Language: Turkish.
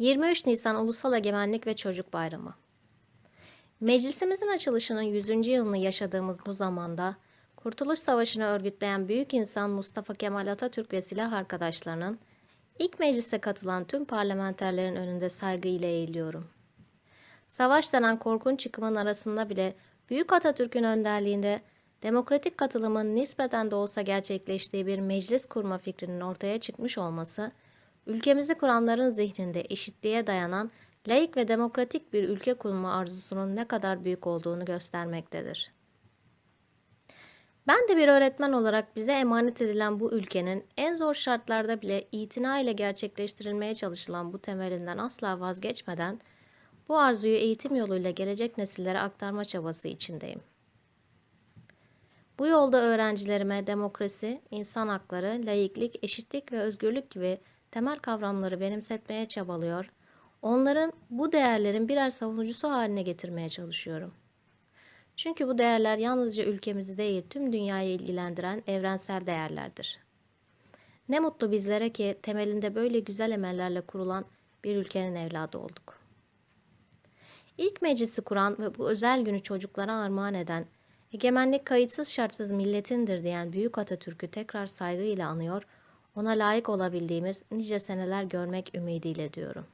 23 Nisan Ulusal Egemenlik ve Çocuk Bayramı. Meclisimizin açılışının 100. yılını yaşadığımız bu zamanda Kurtuluş Savaşı'nı örgütleyen büyük insan Mustafa Kemal Atatürk ve silah arkadaşlarının ilk meclise katılan tüm parlamenterlerin önünde saygıyla eğiliyorum. Savaş denen korkunç yıkımın arasında bile Büyük Atatürk'ün önderliğinde demokratik katılımın nispeten de olsa gerçekleştiği bir meclis kurma fikrinin ortaya çıkmış olması, ülkemizi kuranların zihninde eşitliğe dayanan laik ve demokratik bir ülke kurma arzusunun ne kadar büyük olduğunu göstermektedir. Ben de bir öğretmen olarak bize emanet edilen bu ülkenin en zor şartlarda bile itina ile gerçekleştirilmeye çalışılan bu temelinden asla vazgeçmeden bu arzuyu eğitim yoluyla gelecek nesillere aktarma çabası içindeyim. Bu yolda öğrencilerime demokrasi, insan hakları, laiklik, eşitlik ve özgürlük gibi temel kavramları benimsetmeye çabalıyor, onların bu değerlerin birer savunucusu haline getirmeye çalışıyorum. Çünkü bu değerler yalnızca ülkemizi değil tüm dünyayı ilgilendiren evrensel değerlerdir. Ne mutlu bizlere ki temelinde böyle güzel emellerle kurulan bir ülkenin evladı olduk. İlk meclisi kuran ve bu özel günü çocuklara armağan eden, egemenlik kayıtsız şartsız milletindir diyen Büyük Atatürk'ü tekrar saygıyla anıyor, ona layık olabildiğimiz nice seneler görmek ümidiyle diyorum.